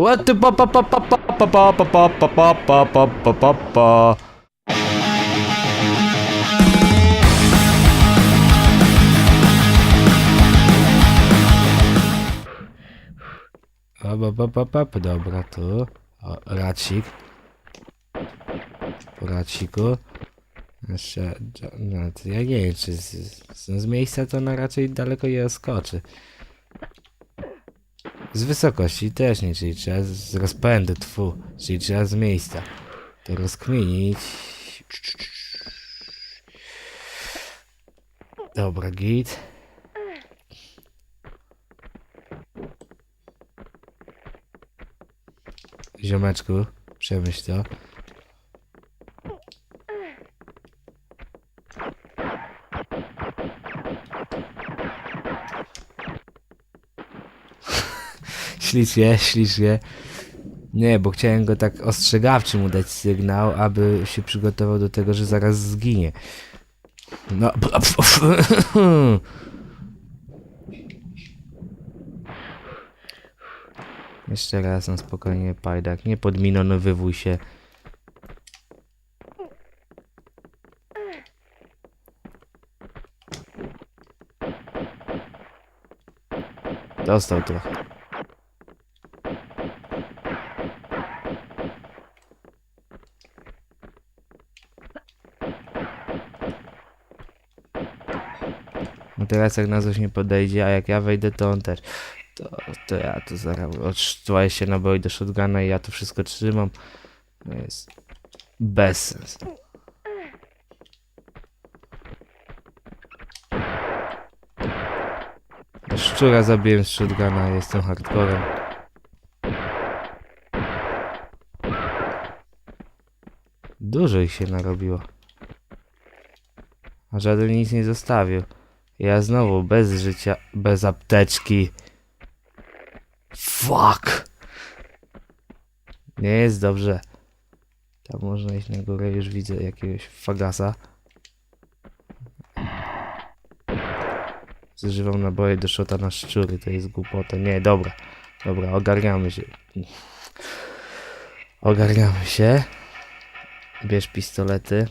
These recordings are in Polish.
What the pa pa pa pa pa pa pa pa pa pa pa pa pa pa pa A, ba, ba, ba, ba, ba, dobra, tu. O, racik. Raciku. Jeszcze, no, ja nie wiem, czy z, z, z miejsca to ona raczej daleko nie skoczy. Z wysokości też nie, czyli trzeba z, rozpędu, tfu, czyli trzeba z miejsca to rozkminić. Dobra, git. Ziomeczku, przemyśl to. Ślicznie, ślicznie. Nie, bo chciałem go tak ostrzegawczy mu dać sygnał, aby się przygotował do tego, że zaraz zginie. No. Jeszcze raz, no spokojnie, pajdak. Nie podminonowywuj się. Dostał trochę. Teraz jak na coś nie podejdzie, a jak ja wejdę, to on też. To, to ja to zaraz odszczuję się naboi do shotguna i ja to wszystko trzymam. To jest bez sensu. Szczura zabiłem z shotguna, jestem hardcorem. Dużo ich się narobiło. A żaden nic nie zostawił. Ja znowu bez życia, bez apteczki. Fuck! Nie jest dobrze. Tam można iść na górę, już widzę jakiegoś fagasa. Zużywam naboje do szota na szczury, to jest głupota. Nie, dobra. Dobra, ogarniamy się. Ogarniamy się. Bierz pistolety.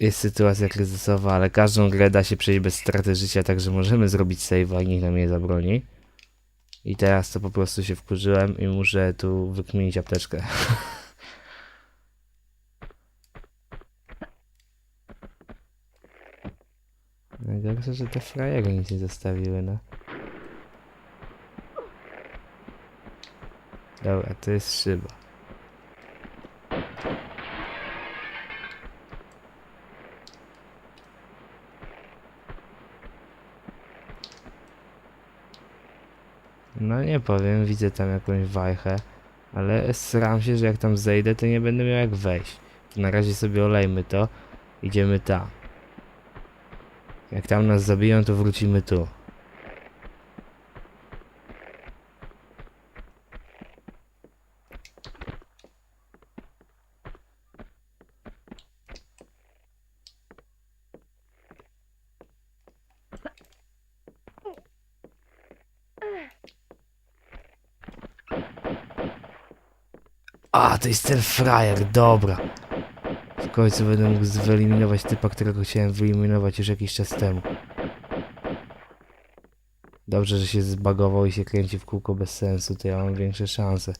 Jest sytuacja kryzysowa, ale każdą grę da się przejść bez straty życia, także możemy zrobić save, a nikt nam nie zabroni. I teraz to po prostu się wkurzyłem i muszę tu wykminić apteczkę. Najgorsze, że te frajery nic nie zostawiły, no. Dobra, to jest szyba. No nie powiem, widzę tam jakąś wajchę, ale sram się, że jak tam zejdę, to nie będę miał jak wejść. Na razie sobie olejmy to, idziemy tam. Jak tam nas zabiją, to wrócimy tu. A, to jest ten frajer, dobra. W końcu będę mógł wyeliminować typa, którego chciałem wyeliminować już jakiś czas temu. Dobrze, że się zbagował i się kręci w kółko bez sensu, to ja mam większe szanse.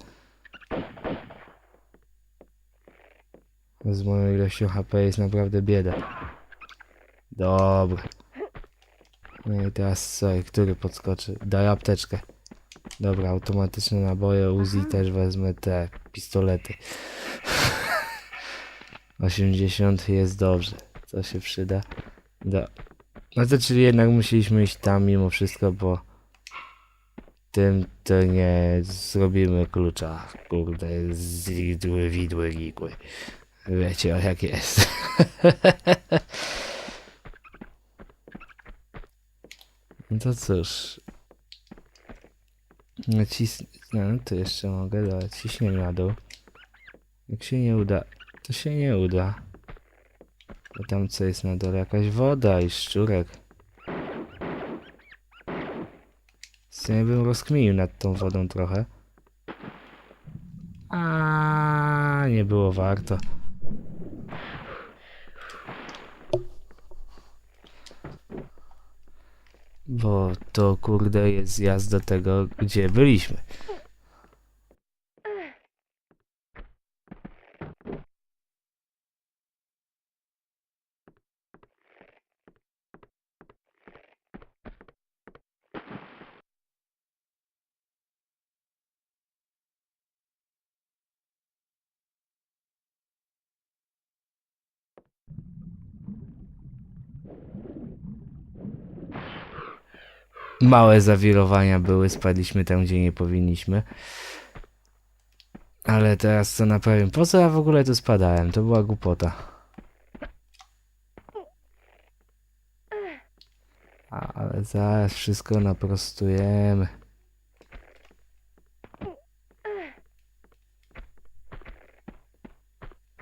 Z moją ilością HP jest naprawdę bieda. Dobra. No i teraz co, który podskoczy? Daj apteczkę. Dobra, automatyczne naboje Uzi też wezmę te pistolety. 80 jest dobrze. Co się przyda? Do... No to czyli jednak musieliśmy iść tam mimo wszystko, bo tym to nie zrobimy klucza. Kurde, zidły, widły, ligły. Wiecie o jak jest. No to cóż. Nacis... No, to jeszcze mogę dać. Ciśniemy na dół. Jak się nie uda, to się nie uda. Bo tam co jest na dole? Jakaś woda i szczurek. Ja bym rozkminił nad tą wodą trochę. A nie było warto. Bo to kurde jest zjazd do tego, gdzie byliśmy. Małe zawirowania były, spadliśmy tam, gdzie nie powinniśmy. Ale teraz co naprawię? Po co ja w ogóle tu spadałem? To była głupota. Ale zaraz wszystko naprostujemy.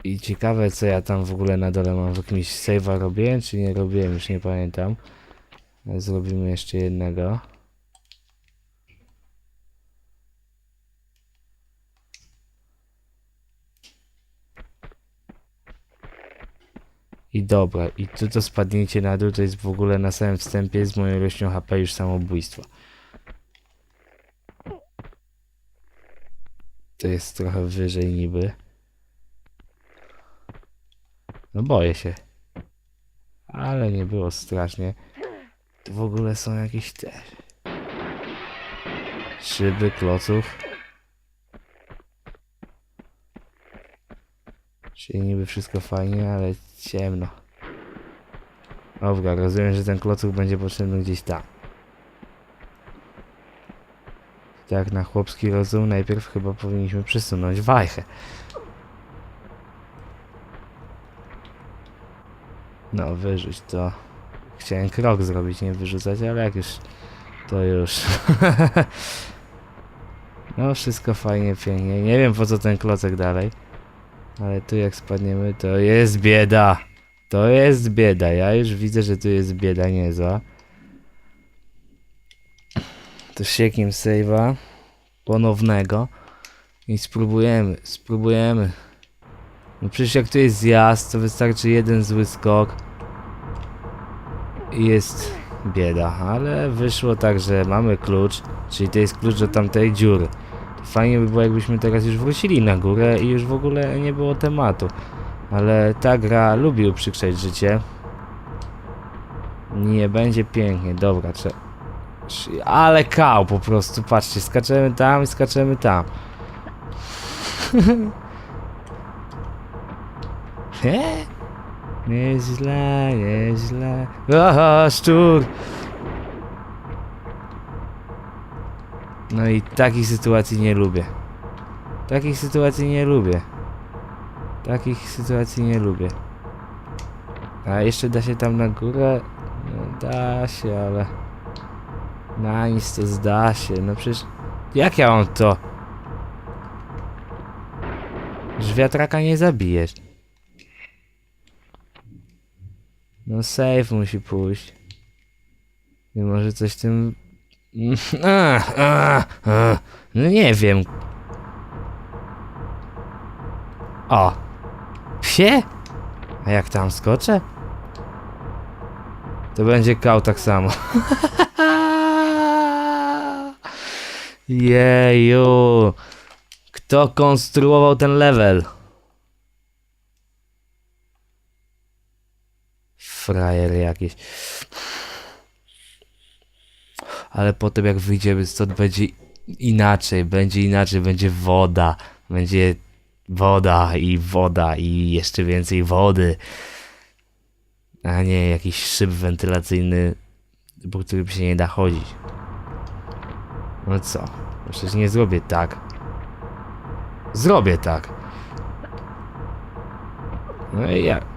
I ciekawe co ja tam w ogóle na dole mam. W jakimś save'a robiłem, czy nie robiłem, już nie pamiętam. Zrobimy jeszcze jednego. I dobra, i tu to spadnięcie na dół to jest w ogóle na samym wstępie z moją ilością HP już samobójstwo. To jest trochę wyżej niby. No boję się. Ale nie było strasznie. Tu w ogóle są jakieś te... Szyby kloców. Czyli niby wszystko fajnie, ale ciemno. Dobra, rozumiem, że ten kloców będzie potrzebny gdzieś tam. Tak, na chłopski rozum najpierw chyba powinniśmy przesunąć wajchę. No, wyrzuć to. Chciałem krok zrobić, nie wyrzucać, ale jak już, to już. no, wszystko fajnie, pięknie. Nie wiem po co ten klocek dalej. Ale tu jak spadniemy, to jest bieda. To jest bieda. Ja już widzę, że tu jest bieda niezła. To siekiem save'a ponownego i spróbujemy, spróbujemy. No przecież jak tu jest zjazd, to wystarczy jeden zły skok jest bieda, ale wyszło tak, że mamy klucz, czyli to jest klucz do tamtej dziury. Fajnie by było, jakbyśmy teraz już wrócili na górę i już w ogóle nie było tematu. Ale ta gra lubi uprzykrzać życie. Nie będzie pięknie, dobra, trzeba... Ale kał po prostu, patrzcie, skaczemy tam i skaczemy tam. He? Nieźle, nieźle. Aha, szczur! No i takich sytuacji nie lubię. Takich sytuacji nie lubię. Takich sytuacji nie lubię. A jeszcze da się tam na górę? No da się, ale... Na nic to zda się. No przecież... Jak ja mam to? Że wiatraka nie zabijesz. No safe musi pójść. I może coś tym... A, a, a. No nie wiem. O. Psie? A jak tam skoczę? To będzie kał tak samo. Jeju. Kto konstruował ten level? Frajer jakieś. Ale potem jak wyjdziemy stąd będzie inaczej, będzie inaczej, będzie woda, będzie woda i woda i jeszcze więcej wody. A nie jakiś szyb wentylacyjny, po którym się nie da chodzić. No co? Przecież nie zrobię tak. Zrobię tak. No i ja.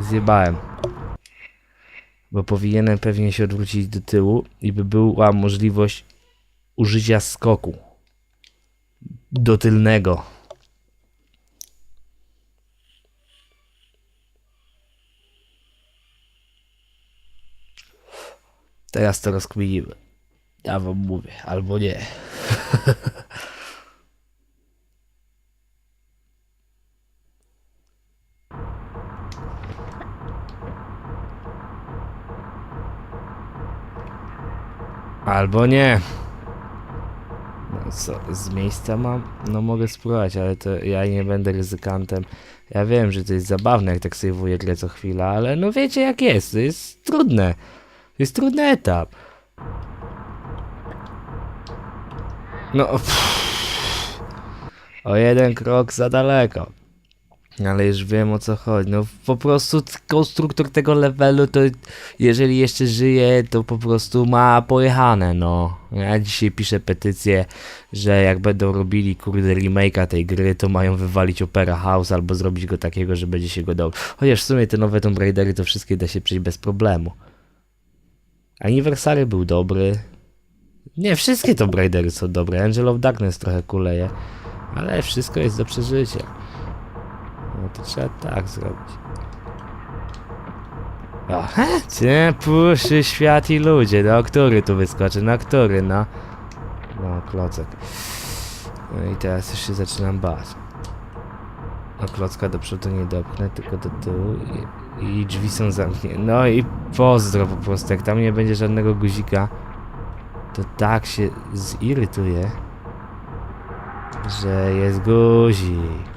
Zjebałem. Bo powinienem pewnie się odwrócić do tyłu i by była możliwość użycia skoku. Do tylnego. Teraz to rozkminimy. Ja wam mówię, albo nie. Albo nie. No co, z miejsca mam? No mogę spróbować, ale to ja nie będę ryzykantem. Ja wiem, że to jest zabawne, jak tak sejwuję grę co chwila, ale no wiecie jak jest, to jest trudne. To jest trudny etap. No, pff, o jeden krok za daleko. Ale już wiem o co chodzi. No po prostu konstruktor tego levelu to jeżeli jeszcze żyje, to po prostu ma pojechane, no. Ja dzisiaj piszę petycję, że jak będą robili kurde remake'a tej gry, to mają wywalić Opera House albo zrobić go takiego, że będzie się go dał. Chociaż w sumie te nowe Tomb Raidery to wszystkie da się przejść bez problemu. Anniversary był dobry. Nie, wszystkie Tomb Raidery są dobre. Angel of Darkness trochę kuleje. Ale wszystko jest do przeżycia. No to trzeba tak zrobić. He, cię puszy świat i ludzie. No, który tu wyskoczy? No, który, no? No, klocek. No i teraz już się zaczynam bać. No, klocka do przodu nie dopchnę, tylko do tyłu i, i drzwi są zamknięte. No i pozdro po prostu. Jak tam nie będzie żadnego guzika, to tak się zirytuje, że jest guzik.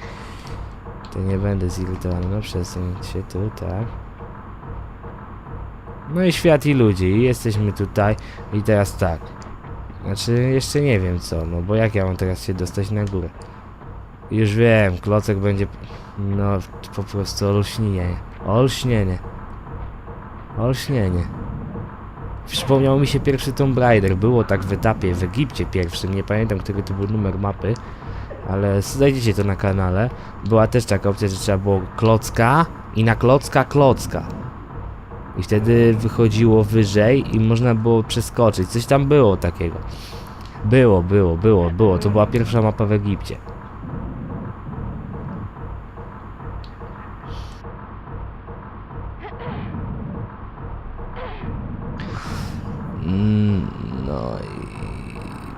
To nie będę zirytowany, no przesuń się tu, tak. No i świat i ludzi, i jesteśmy tutaj i teraz tak. Znaczy, jeszcze nie wiem co, no bo jak ja mam teraz się dostać na górę? Już wiem, klocek będzie, no po prostu olśnienie, olśnienie, olśnienie. Przypomniał mi się pierwszy Tomb Raider, było tak w etapie w Egipcie pierwszym, nie pamiętam który to był numer mapy, ale znajdziecie to na kanale. Była też taka opcja, że trzeba było klocka i na klocka klocka. I wtedy wychodziło wyżej i można było przeskoczyć. Coś tam było takiego. Było, było, było, było. To była pierwsza mapa w Egipcie. Mm, No i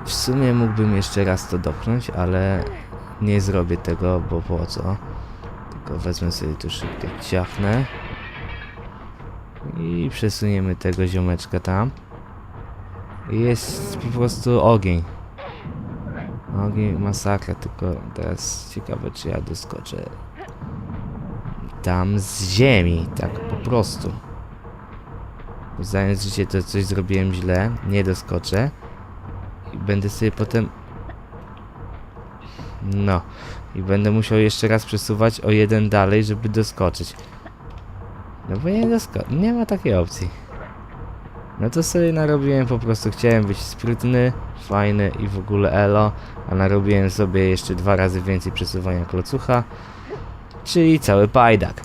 w sumie mógłbym jeszcze raz to dopchnąć, ale nie zrobię tego, bo po co? Tylko wezmę sobie tu szybko ciachnę. I przesuniemy tego ziomeczka tam. Jest po prostu ogień. Ogień, masakra, tylko teraz ciekawe czy ja doskoczę tam z ziemi, tak po prostu. Zdając życie to coś zrobiłem źle, nie doskoczę. Będę sobie potem... No. I będę musiał jeszcze raz przesuwać o jeden dalej, żeby doskoczyć. No bo nie dosko... Nie ma takiej opcji. No to sobie narobiłem po prostu, chciałem być sprytny, fajny i w ogóle elo, a narobiłem sobie jeszcze dwa razy więcej przesuwania klocucha, czyli cały pajdak.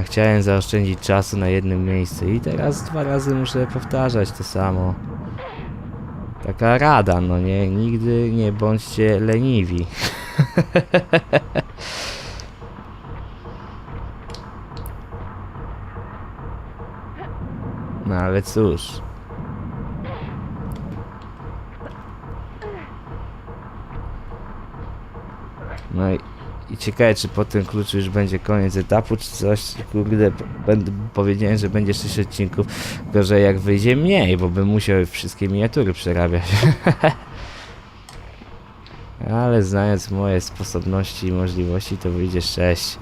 A chciałem zaoszczędzić czasu na jednym miejscu i teraz dwa razy muszę powtarzać to samo. Taka rada, no nie, nigdy nie bądźcie leniwi. No ale cóż. No i, ciekawe, czy po tym kluczu już będzie koniec etapu, czy coś, kurde, będę, powiedziałem, że będzie 6 odcinków, gorzej jak wyjdzie mniej, bo bym musiał wszystkie miniatury przerabiać. Ale znając moje sposobności i możliwości, to wyjdzie 6.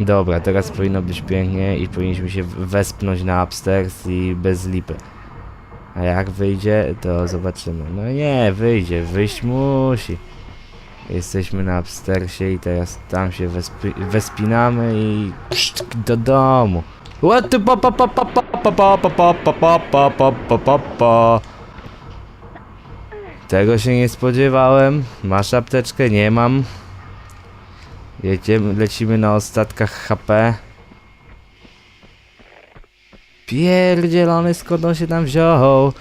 Dobra, teraz powinno być pięknie i powinniśmy się wespnąć na upstairs i bez lipy. A jak wyjdzie, to zobaczymy. No nie, wyjdzie, wyjść musi. Jesteśmy na upstairsie i teraz tam się wespi wespinamy i do domu. What the pa pa pa pa pa pa pa pa pa pa pa pa pa pa pa Tego się nie spodziewałem. Masz apteczkę? Nie mam. Jedziemy, lecimy na ostatkach HP. Pierdzielony skąd on się tam wziął?